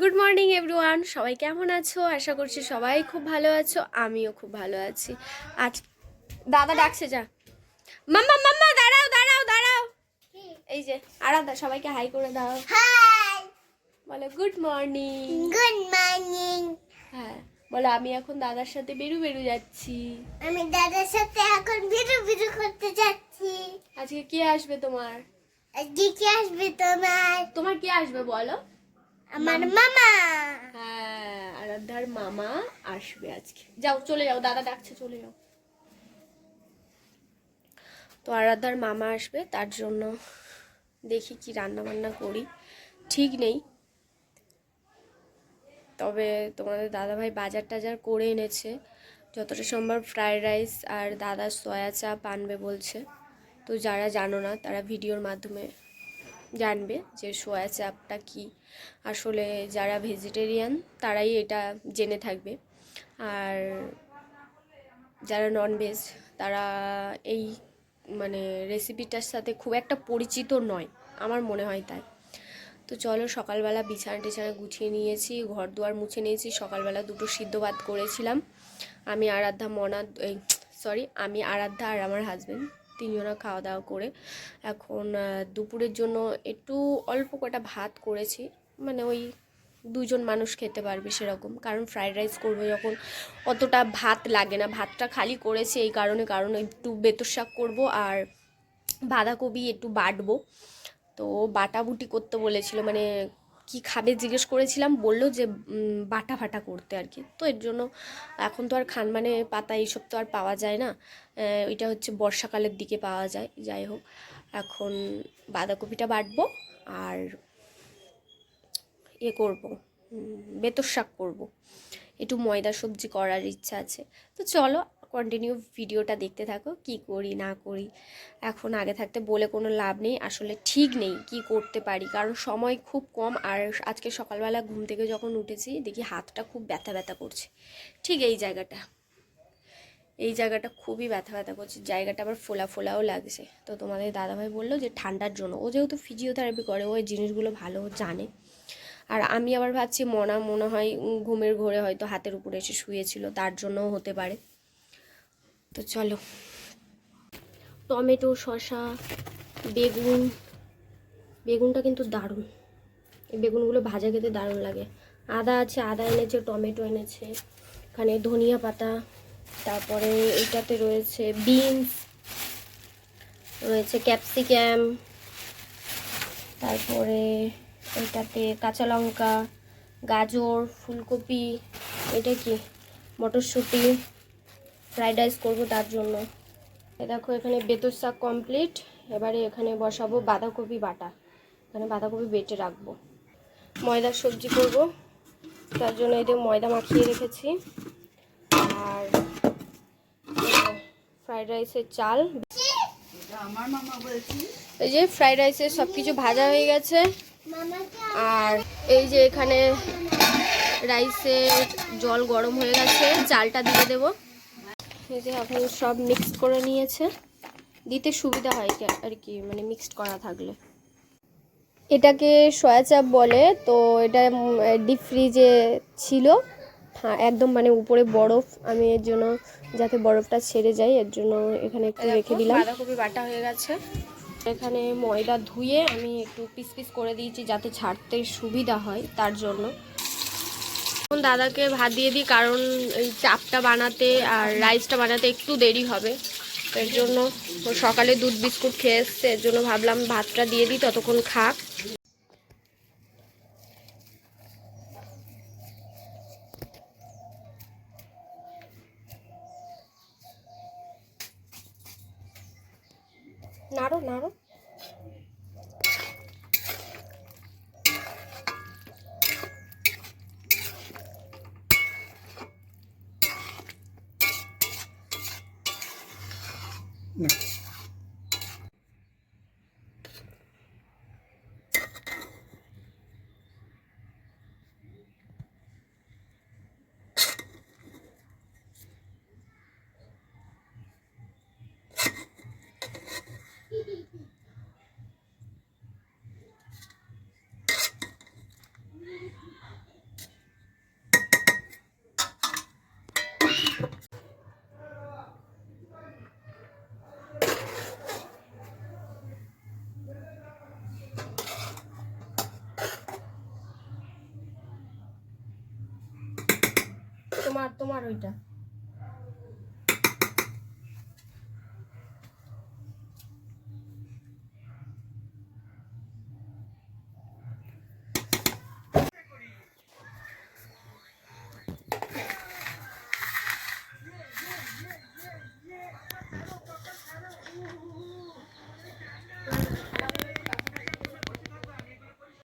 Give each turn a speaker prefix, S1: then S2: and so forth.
S1: Good morning everyone সবাই কেমন আছো? আশা করছি সবাই খুব ভালো আছো আমিও খুব ভালো আছি। আজ দাদা ডাকছে যা। মাম্মা মাম্মা দাঁড়াও দাঁড়াও দাঁড়াও। এই যে আরাধা সবাইকে হাই করে দাও।
S2: হাই
S1: বলো গুড মর্নিং
S2: গুড মর্নিং
S1: হ্যাঁ বলো আমি এখন দাদার সাথে বেরু বেরু যাচ্ছি।
S2: আমি দাদার সাথে এখন বিরু বিরু করতে যাচ্ছি।
S1: আজকে কে আসবে তোমার?
S2: আজকে কি আসবে তোমার?
S1: তোমার কে আসবে বলো?
S2: আমার মামা।
S1: হ্যাঁ আরাধ্যার মামা আসবে আজকে। যাও চলে যাও দাদা ডাকছে চলে যাও। তো আরাধ্যার মামা আসবে তার জন্য দেখি কি রান্না বান্না করি। ঠিক নেই। তবে তোমাদের দাদাভাই বাজার টাজার করে এনেছে। যতটা সম্ভব ফ্রায়েড রাইস আর দাদা সয়া চাপ আনবে বলছে। তো যারা জানো না তারা ভিডিওর মাধ্যমে জানবে যে সোয়া চাপটা কি। আসলে যারা ভেজিটেরিয়ান তারাই এটা জেনে থাকবে। আর যারা নন ভেজ তারা এই মানে রেসিপিটার সাথে খুব একটা পরিচিত নয়। আমার মনে হয় তাই। তো চলো সকালবেলা বিছানা টিছানা গুছিয়ে নিয়েছি ঘর দুয়ার মুছে নিয়েছি, সকালবেলা দুটো সিদ্ধ ভাত করেছিলাম। আমি আরাধ্যা মনা সরি আমি আরাধ্যা আর আমার হাজবেন্ড তিনজনা খাওয়া দাওয়া করে এখন দুপুরের জন্য একটু অল্প কটা ভাত করেছি। মানে ওই দুজন মানুষ খেতে পারবে সেরকম। কারণ ফ্রাইড রাইস করব যখন অতটা ভাত লাগে না। ভাতটা খালি করেছি এই কারণে, কারণ একটু বেতর শাক করব আর বাঁধাকপি একটু বাটবো। তো বাটাবুটি করতে বলেছিল মানে কি খাবে জিজ্ঞেস করেছিলাম, বলল যে বাটা ফাটা করতে আর কি। তো এর জন্য এখন তো আর খান মানে পাতা এইসব তো আর পাওয়া যায় না। এটা হচ্ছে বর্ষাকালের দিকে পাওয়া যায়, যাই হোক। এখন বাঁধাকপিটা বাটবো আর ইয়ে করব বেতর শাক করব। একটু ময়দা সবজি করার ইচ্ছা আছে। তো চলো কন্টিনিউ ভিডিওটা দেখতে থাকো, কি করি, না করি। এখন আগে থাকতে বলে কোনো লাভ নেই, আসলে ঠিক নেই কি করতে পারি। কারণ সময় খুব কম, আর আজকে সকালবেলা ঘুম থেকে যখন উঠেছি, দেখি হাতটা খুব ব্যথা ব্যথা করছে। ঠিক এই জায়গাটা। এই জায়গাটা খুবই ব্যথা ব্যথা করছে। জায়গাটা আবার ফোলা ফোলাও লাগছে। তো তোমাদের দাদাভাই বলল যে ঠান্ডার জন্য। ও যেহেতু ফিজিওথেরাপি করে ওই জিনিসগুলো ভালো জানে। আর আমি আবার ভাবছি, মনা মনে হয় ঘুমের ঘোরে হয়তো হাতের উপরে এসে শুয়েছিল, তার জন্যও হতে পারে। তো চলো। টমেটো, শসা, বেগুন, বেগুনটা কিন্তু দারুণ। এই বেগুনগুলো ভাজা খেতে দারুণ লাগে। আদা আছে, আদা এনেছে, টমেটো এনেছে, এখানে ধনিয়া পাতা, তারপরে এটাতে রয়েছে বিনস, রয়েছে ক্যাপসিকাম, তারপরে এটাতে কাঁচা লঙ্কা, গাজর, ফুলকপি, এটা কি? মটরশুঁটি। ফ্রাইড রাইস করব তার জন্য। এ দেখো এখানে বেতর শাক কমপ্লিট এবারে এখানে বসাবো বাঁধাকপি বাটা। এখানে বাঁধাকপি বেটে রাখব। ময়দার সবজি করব। তার জন্য এই যে ময়দা মাখিয়ে রেখেছি। আর ফ্রাইড রাইসের চাল। এই যে ফ্রাইড রাইসের সব কিছু ভাজা হয়ে গেছে। আর এই যে এখানে রাইসের জল গরম হয়ে গেছে। চালটা দিয়ে দেব। এই যে এখন সব মিক্সড করে নিয়েছে দিতে সুবিধা হয় আর কি মানে মিক্সড করা থাকলে। এটাকে সয়া চাপ বলে তো এটা ডিপ ফ্রিজে ছিল। হ্যাঁ একদম মানে উপরে বরফ। আমি এর জন্য যাতে বরফটা ছেড়ে যায় এর জন্য এখানে একটু রেখে দিলাম। বাঁধাকপি বাটা হয়ে গেছে। এখানে ময়দা ধুয়ে আমি একটু পিস পিস করে দিয়েছি যাতে ছাড়তে সুবিধা হয় তার জন্য। দাদাকে ভাত দিয়ে দিই, কারণ এই চাপটা বানাতে আর রাইসটা বানাতে একটু দেরি হবে। এর জন্য সকালে দুধ বিস্কুট খেয়ে এসছে, এর জন্য ভাবলাম ভাতটা দিয়ে দিই, ততক্ষণ খাক। নাড়ো নাড়ো। না তোমার তোমার ওইটা।